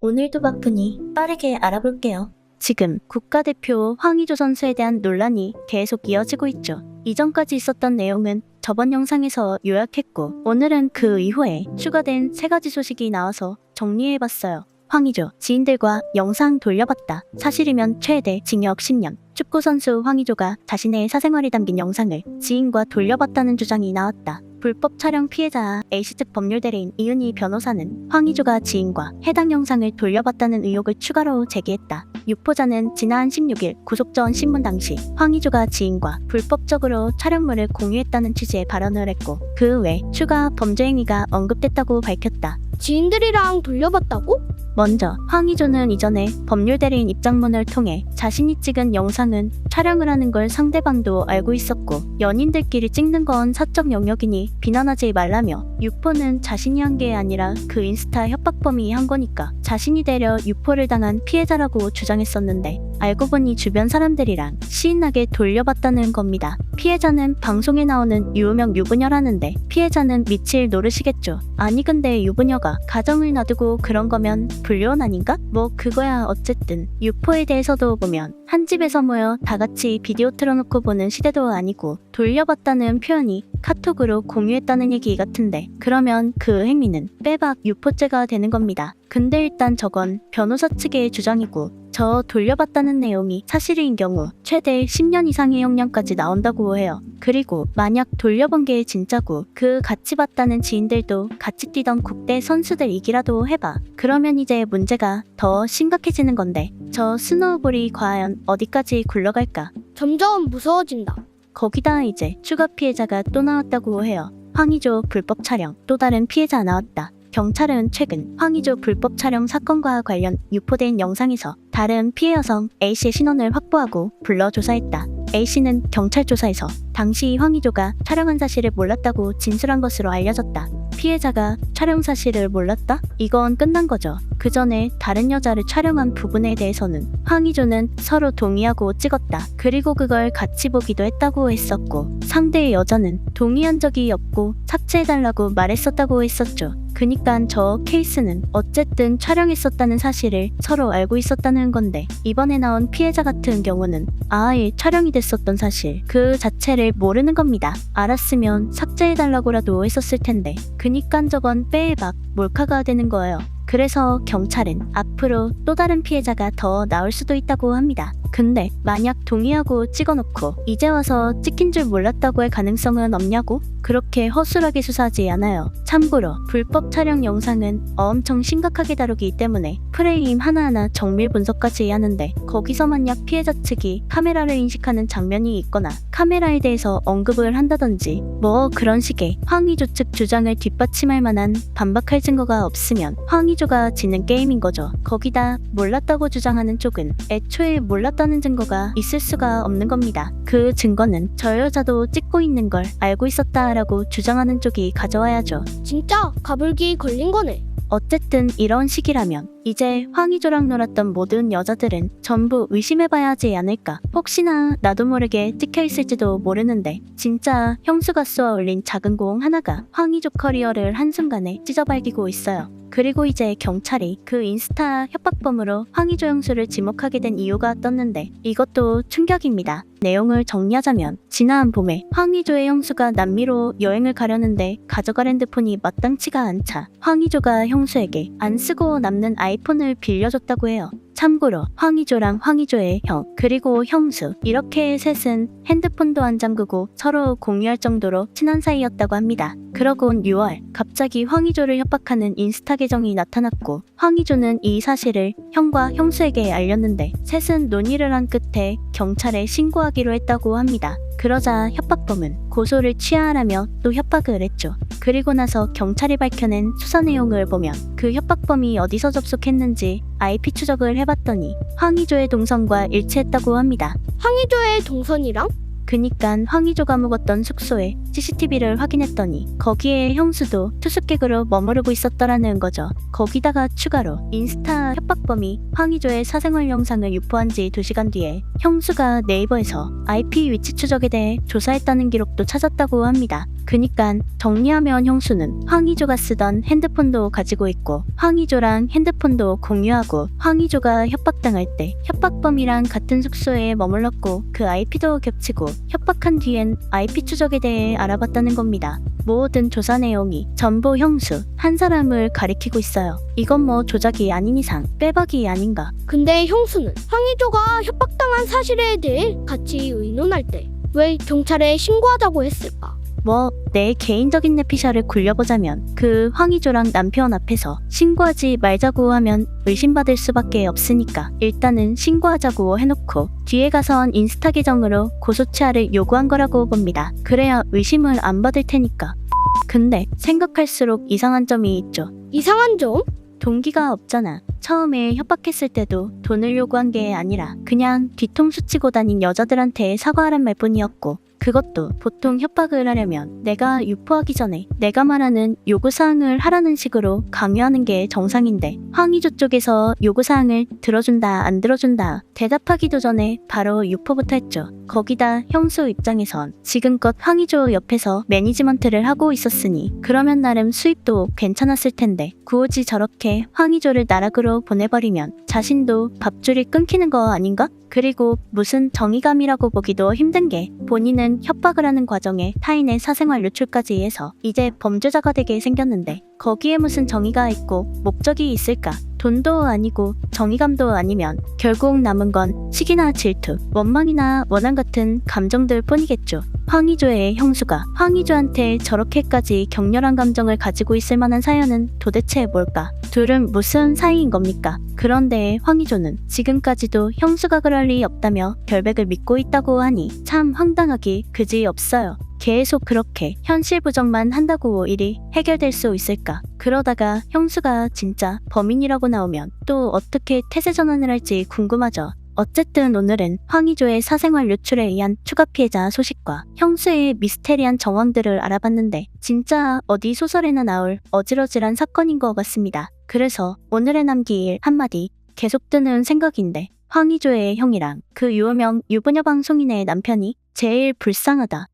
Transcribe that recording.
오늘도 바쁘니 빠르게 알아볼게요. 지금 국가대표 황의조 선수에 대한 논란이 계속 이어지고 있죠. 이전까지 있었던 내용은 저번 영상에서 요약했고 오늘은 그 이후에 추가된 세 가지 소식이 나와서 정리해봤어요. 황의조 지인들과 영상 돌려봤다. 사실이면 최대 징역 10년. 축구 선수 황의조가 자신의 사생활이 담긴 영상을 지인과 돌려봤다는 주장이 나왔다. 불법 촬영 피해자 A씨 측 법률 대리인 이은희 변호사는 황의조가 지인과 해당 영상을 돌려봤다는 의혹을 추가로 제기했다. 유포자는 지난 16일 구속 전 신문 당시 황의조가 지인과 불법적으로 촬영물을 공유했다는 취지의 발언을 했고 그 외 추가 범죄 행위가 언급됐다고 밝혔다. 지인들이랑 돌려봤다고? 먼저 황의조는 이전에 법률 대리인 입장문을 통해 자신이 찍은 영상은 촬영을 하는 걸 상대방도 알고 있었고 연인들끼리 찍는 건 사적 영역이니 비난하지 말라며 유포는 자신이 한 게 아니라 그 인스타 협박범이 한 거니까 자신이 되려 유포를 당한 피해자라고 주장했었는데 알고 보니 주변 사람들이랑 시인하게 돌려봤다는 겁니다. 피해자는 방송에 나오는 유명 유부녀라는데 피해자는 미칠 노릇이겠죠. 아니 근데 유부녀가 가정을 놔두고 그런 거면 불륜 아닌가? 뭐 그거야 어쨌든 유포에 대해서도 보면 한 집에서 모여 다 같이 비디오 틀어놓고 보는 시대도 아니고 돌려봤다는 표현이 카톡으로 공유했다는 얘기 같은데 그러면 그 행위는 빼박 유포죄가 되는 겁니다. 근데 일단 저건 변호사 측의 주장이고 저 돌려봤다는 내용이 사실인 경우 최대 10년 이상의 형량까지 나온다고 해요. 그리고 만약 돌려본 게 진짜고 그 같이 봤다는 지인들도 같이 뛰던 국대 선수들이기라도 해봐. 그러면 이제 문제가 더 심각해지는 건데 저 스노우볼이 과연 어디까지 굴러갈까? 점점 무서워진다. 거기다 이제 추가 피해자가 또 나왔다고 해요. 황의조 불법 촬영 또 다른 피해자 나왔다. 경찰은 최근 황의조 불법 촬영 사건과 관련 유포된 영상에서 다른 피해 여성 A씨의 신원을 확보하고 불러 조사했다. A씨는 경찰 조사에서 당시 황의조가 촬영한 사실을 몰랐다고 진술한 것으로 알려졌다. 피해자가 촬영 사실을 몰랐다? 이건 끝난 거죠. 그 전에 다른 여자를 촬영한 부분에 대해서는 황의조는 서로 동의하고 찍었다. 그리고 그걸 같이 보기도 했다고 했었고 상대의 여자는 동의한 적이 없고 삭제해달라고 말했었다고 했었죠. 그니깐 저 케이스는 어쨌든 촬영했었다는 사실을 서로 알고 있었다는 건데 이번에 나온 피해자 같은 경우는 아예 촬영이 됐었던 사실 그 자체를 모르는 겁니다. 알았으면 삭제해달라고라도 했었을 텐데 그니깐 저건 빼박 몰카가 되는 거예요. 그래서 경찰은 앞으로 또 다른 피해자가 더 나올 수도 있다고 합니다. 근데 만약 동의하고 찍어놓고 이제 와서 찍힌 줄 몰랐다고 할 가능성은 없냐고? 그렇게 허술하게 수사하지 않아요. 참고로 불법 촬영 영상은 엄청 심각하게 다루기 때문에 프레임 하나하나 정밀 분석까지 하는데 거기서 만약 피해자 측이 카메라를 인식하는 장면이 있거나 카메라에 대해서 언급을 한다든지 뭐 그런 식의 황의조 측 주장을 뒷받침할 만한 반박할 증거가 없으면 황의조가 지는 게임인 거죠. 거기다 몰랐다고 주장하는 쪽은 애초에 몰랐 다는 증거가 있을 수가 없는 겁니다. 그 증거는 저 여자도 찍고 있는 걸 알고 있었다라고 주장하는 쪽이 가져와야죠. 진짜 가불기 걸린 거네. 어쨌든 이런 식이라면 이제 황의조랑 놀았던 모든 여자들은 전부 의심해봐야 하지 않을까. 혹시나 나도 모르게 찍혀있을지도 모르는데 진짜 형수가 쏘아 올린 작은 공 하나가 황의조 커리어를 한순간에 찢어발기고 있어요. 그리고 이제 경찰이 그 인스타 협박범으로 황의조 형수를 지목하게 된 이유가 떴는데 이것도 충격입니다. 내용을 정리하자면 지난 봄에 황의조의 형수가 남미로 여행을 가려는데 가져갈 핸드폰이 마땅치가 않자 황의조가 형수에게 안 쓰고 남는 아이 폰을 빌려줬다고 해요. 참고로 황의조랑 황의조의 형 그리고 형수 이렇게 셋은 핸드폰도 안 잠그고 서로 공유할 정도로 친한 사이였다고 합니다. 그러곤 6월 갑자기 황의조를 협박하는 인스타 계정이 나타났고 황의조는 이 사실을 형과 형수에게 알렸는데 셋은 논의를 한 끝에 경찰에 신고하기로 했다고 합니다. 그러자 협박범은 고소를 취하하라며 또 협박을 했죠. 그리고 나서 경찰이 밝혀낸 수사 내용을 보면 그 협박범이 어디서 접속했는지 IP 추적을 해봤더니 황의조의 동선과 일치했다고 합니다. 황의조의 동선이랑 그니깐 황의조가 묵었던 숙소에 CCTV를 확인했더니 거기에 형수도 투숙객으로 머무르고 있었더라는 거죠. 거기다가 추가로 인스타 협박범이 황의조의 사생활 영상을 유포한 지 2시간 뒤에 형수가 네이버에서 IP 위치 추적에 대해 조사했다는 기록도 찾았다고 합니다. 그니깐 정리하면 형수는 황희조가 쓰던 핸드폰도 가지고 있고 황희조랑 핸드폰도 공유하고 황희조가 협박당할 때 협박범이랑 같은 숙소에 머물렀고 그 IP도 겹치고 협박한 뒤엔 IP 추적에 대해 알아봤다는 겁니다. 모든 조사 내용이 전부 형수 한 사람을 가리키고 있어요. 이건 뭐 조작이 아닌 이상 빼박이 아닌가. 근데 형수는 황희조가 협박당한 사실에 대해 같이 의논할 때 왜 경찰에 신고하자고 했을까? 뭐내 개인적인 내피셜을 굴려보자면 그 황희조랑 남편 앞에서 신고하지 말자고 하면 의심받을 수밖에 없으니까 일단은 신고하자고 해놓고 뒤에 가선 인스타 계정으로 고소치하를 요구한 거라고 봅니다. 그래야 의심을 안 받을 테니까. 근데 생각할수록 이상한 점이 있죠. 이상한 점? 동기가 없잖아. 처음에 협박했을 때도 돈을 요구한 게 아니라 그냥 뒤통수 치고 다닌 여자들한테 사과하란 말뿐이었고 그것도 보통 협박을 하려면 내가 유포하기 전에 내가 말하는 요구사항을 하라는 식으로 강요하는 게 정상인데 황희조 쪽에서 요구사항을 들어준다 안 들어준다 대답하기도 전에 바로 유포부터 했죠. 거기다 형수 입장에선 지금껏 황희조 옆에서 매니지먼트를 하고 있었으니 그러면 나름 수입도 괜찮았을 텐데 굳이 저렇게 황희조를 나락으로 보내버리면 자신도 밥줄이 끊기는 거 아닌가? 그리고 무슨 정의감이라고 보기도 힘든 게 본인은 협박을 하는 과정에 타인의 사생활 유출까지 해서 이제 범죄자가 되게 생겼는데 거기에 무슨 정의가 있고 목적이 있을까? 돈도 아니고 정의감도 아니면 결국 남은 건 시기나 질투, 원망이나 원한 같은 감정들 뿐이겠죠. 황희조의 형수가 황희조한테 저렇게까지 격렬한 감정을 가지고 있을 만한 사연은 도대체 뭘까? 둘은 무슨 사이인 겁니까? 그런데 황희조는 지금까지도 형수가 그럴 리 없다며 결백을 믿고 있다고 하니 참 황당하기 그지 없어요. 계속 그렇게 현실 부정만 한다고 일이 해결될 수 있을까? 그러다가 형수가 진짜 범인이라고 나오면 또 어떻게 태세 전환을 할지 궁금하죠. 어쨌든 오늘은 황희조의 사생활 유출에 의한 추가 피해자 소식과 형수의 미스테리한 정황들을 알아봤는데 진짜 어디 소설에나 나올 어질어질한 사건인 것 같습니다. 그래서 오늘의 남기일 한마디 계속 드는 생각인데 황희조의 형이랑 그 유명 유부녀 방송인의 남편이 제일 불쌍하다.